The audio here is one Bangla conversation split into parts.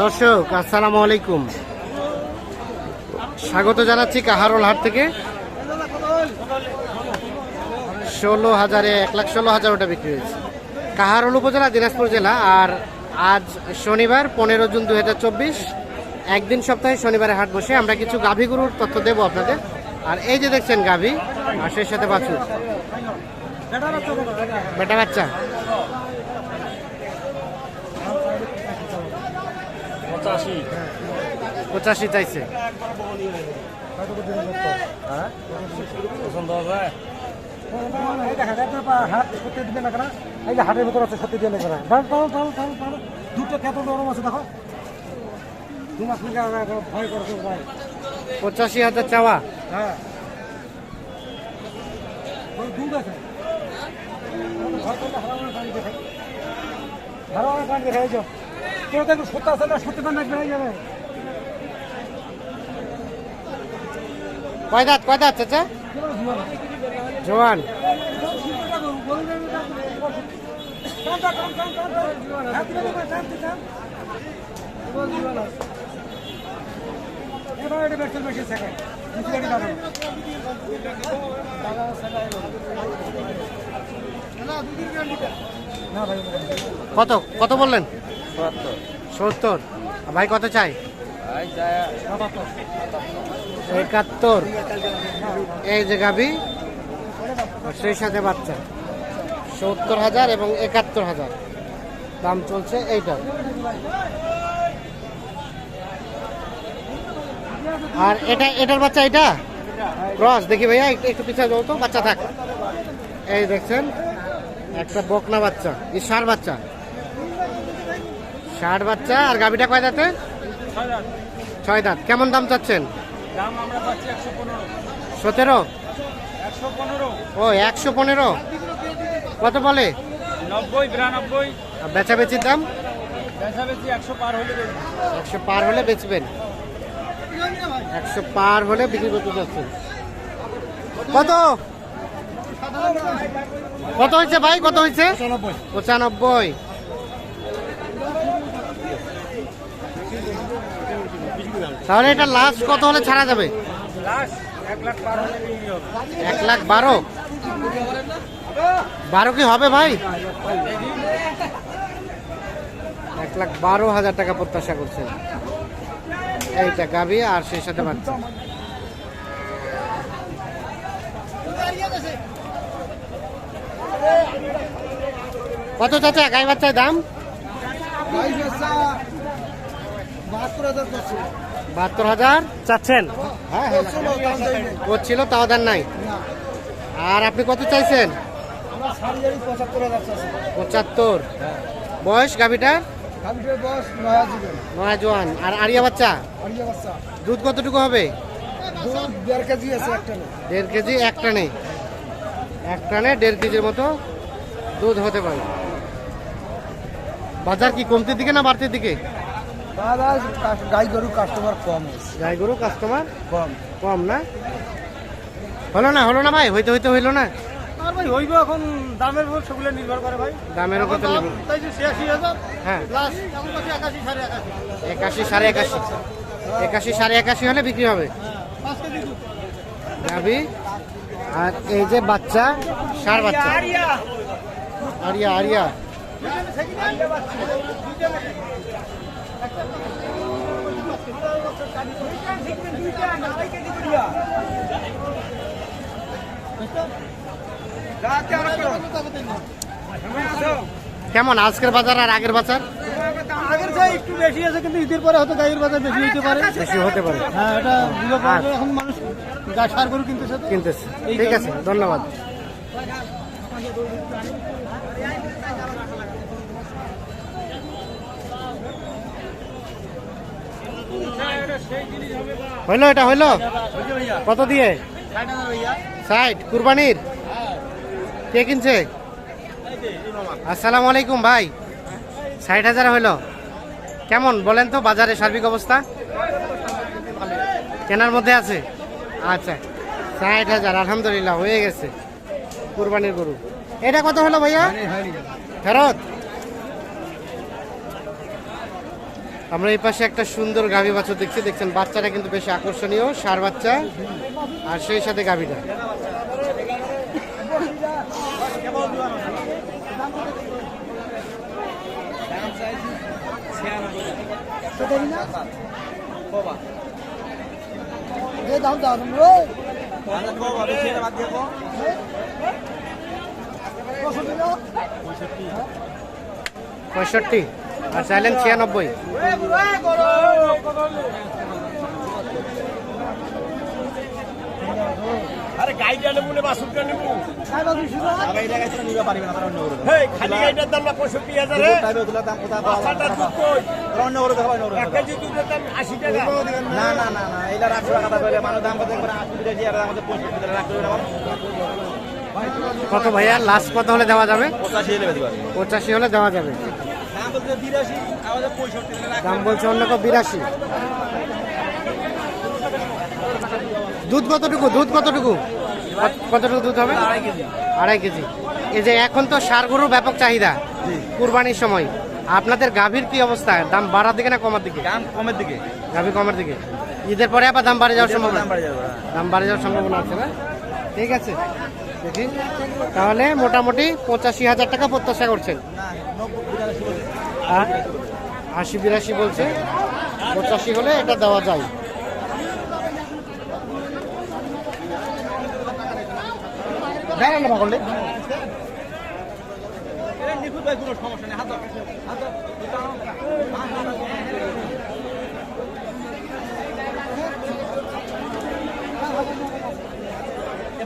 দর্শক, আসসালামু আলাইকুম। স্বাগত জানাচ্ছি কাহারোল হাট থেকে। ষোলো হাজারে, এক লাখ ষোলো হাজার ওটা বিক্রি হয়েছে। কাহারোল উপজেলা, দিনাজপুর জেলা, আর আজ শনিবার, পনেরো জুন দু হাজার চব্বিশ। একদিন সপ্তাহে শনিবারে হাট বসে। আমরা কিছু গাভী গরুর তথ্য দেবো আপনাদের। আর এই যে দেখছেন গাভী, আর সেই সাথে বাছুর। বেটা বাচ্চা। পঁচাশি। পঁচাশি চাইছে। পছন্দ হবে? হাটের ভিতর আছে সত্যি দিয়ে লেগে দুটো কত নরম আছে দেখো দু মাস থেকে ভয় করছে ভাই পঁচাশি হাজার চাওয়া। হ্যাঁ হারানোর গান দেখাই যাও কেউ দেখবে সত্য আছে না সত্যি দেখবে হয়ে যাবে? কয় দাঁত কয় দাঁত চাচা? জোয়ান। কত কত বললেন? সত্তর। ভাই কত চাই? একাত্তর। এই যে গাবি সেই সাথে বাচ্চা। সত্তর হাজার এবং একাত্তর হাজার। দাম চলছে এইটা। আর এটা এটার বাচ্চা এটা ক্রস দেখি ভাইয়া একটু পিছিয়ে যাও তো বাচ্চা থাক। এই দেখছেন একটা বকনা বাচ্চা এই ষাট বাচ্চা। ষাট বাচ্চা আর গাবিটা কয় দাঁতে? ছয় দাঁত। কেমন দাম চাচ্ছেন? দাম আমরা পাচ্ছি একশো পনেরো। সতেরো? ও একশো পনেরো? কত বলে? নব্বই বিরানব্বই। আর বেচা বেচির দাম একশো পার হলে একশো পার হলে বেচবেন। একশো পার হলে বিক্রি করতে চাচ্ছেন। কত? কত হয়েছে ভাই? কত হয়েছে? পঁচানব্বই। তাহলে এটা লাস্ট কত হলে ছাড়া যাবে? এক লাখ বারো। বারো কি হবে ভাই? এক লাখ বারো হাজার টাকা প্রত্যাশা করছেন এইটা গাবি আর সেই সাথে বাচ্চা কত চাচা, গাই বাচ্চার দাম? বাহাত্তর হাজার চাচ্ছেন। করছিল তাও দেন নাই। আর আপনি কত চাইছেন? পঁচাত্তর বয়স গাভিটার নয়া জোয়ান। আর আরিয়া বাচ্চা? দুধ কতটুকু হবে? দেড় কেজি এক টানে এক টানে দেড় কেজির মতো দুধ হতে পারে। বাজার কি কমতির দিকে না বাড়তির দিকে? গাই গরু কাস্টমার কম। গাই গরু কাস্টমার কম। কম না? হলো না হলো না ভাই হইতে হইতে হইল না? আর ভাই হইবে এখন দামের উপর সেগুলো নির্ভর করে ভাই। দামের উপর তো তাই যে ছিয়াশি হাজার হ্যাঁ। প্লাস আমার কাছে একাশি সাড়ে একাশি। একাশি সাড়ে একাশি। একাশি সাড়ে একাশি হলে বিক্রি হবে। দুধ। গাভি আর এই যে বাচ্চা সার বাচ্চা। আরিয়া আরিয়া। কেমন আজকের বাজার আর আগের বাজার? আগের চেয়ে একটু বেশি আছে কিন্তু ঈদের পরে হয়তো গাইয়ের বাজার বেশি হতে পারে। বেশি হতে পারে। হ্যাঁ এটা যায়। এখন মানুষ গা সার গরু কিনতেছে কিনতেছে। ঠিক আছে ধন্যবাদ। হইল এটা, হইল? কত দিয়ে? ষাট, কুরবানির? কে কিনছে? আসসালামু আলাইকুম ভাই। ষাট হাজার হইল। কেমন বলেন তো বাজারে সার্বিক অবস্থা? কেনার মধ্যে আছে? আচ্ছা ষাট হাজার, আলহামদুলিল্লাহ, হয়ে গেছে। কুরবানির গরু। এটা কত হলো ভাইয়া? ফেরত? আমরা এই পাশে একটা সুন্দর গাভী বাছুর দেখছি। দেখছেন, বাচ্চাটা কিন্তু বেশ আকর্ষণীয় সার বাচ্চা। আর সেই সাথে গাভীটা। পঁয়ষট্টি। আর চাইলেন ছিয়ানব্বই। আরে গাইডটা নেব না বাসুরটা নেব। আবার এই জায়গায় নিতে পারবে না অন্য করে হেই খালি গাইডটার দাম না পঁয়ষট্টি হাজার? বাচ্চাটা দুধ কই? অন্য করে দেখাবো এক কেজি দুধের দাম আশি টাকা। না না না না এটা রাখছো টাকা বলে মানুষ দাম কত করে আশি টাকা দিয়ে আমাদের পঁয়ষট্টি টাকা রাখতে হবে কত ভাইয়া? লাস্ট কত হলে দেওয়া যাবে? পঁচাশি হলে দিতে পঁচাশি হলে দেওয়া যাবে। দাম বলছে অন্য কেউ বিরাশি। দুধ কতটুকু? দুধ কতটুকু? কতটুকু দুধ হবে? আড়াই কেজি। এই যে এখন তো সার গরুর ব্যাপক চাহিদা কুরবানির সময়। আপনাদের গাভীর কি অবস্থা? দাম বাড়ার দিকে না কমার দিকে? দাম কমের দিকে। গাভী কমার দিকে। ঈদের পরে আবার দাম বাড়ে যাওয়ার সম্ভাবনা। দাম বাড়ে যাওয়ার সম্ভাবনা আছে না? ঠিক আছে। দেখি। তাহলে মোটামুটি পঁচাশি হাজার টাকা প্রত্যাশা করছেন। আশি বিরাশি বলছে। পঁচাশি হলে এটা দেওয়া যায়। দেখেন না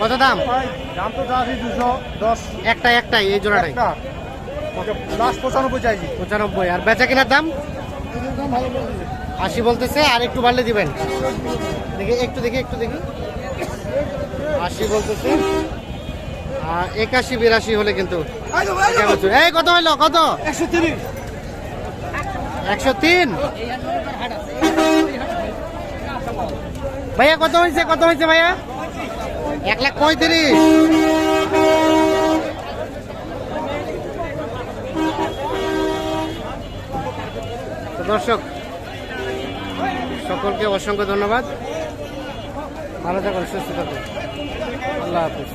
কত দাম? দাম তো চাচ্ছি দুশো দশ। একটাই একটাই এই জোড়াটাই। একটা। লাস্ট পঁচানব্বই চাইছি। পঁচানব্বই আর বেচা কেনার দাম? আশি বলতেছে আর একটু বাড়লে দিবেন। দেখি একটু দেখি একটু দেখি। আশি বলতেছে। আর একাশি বিরাশি হলে কিন্তু এই কত হইল কত? একশো তিরিশ। একশো তিন? ভাইয়া কত হয়েছে কত হয়েছে ভাইয়া? এক লাখ পঁয়ত্রিশ। দর্শক সকলকে অসংখ্য ধন্যবাদ। ভালো থাকুন সুস্থ থাকুন। আল্লাহ হাফিজ।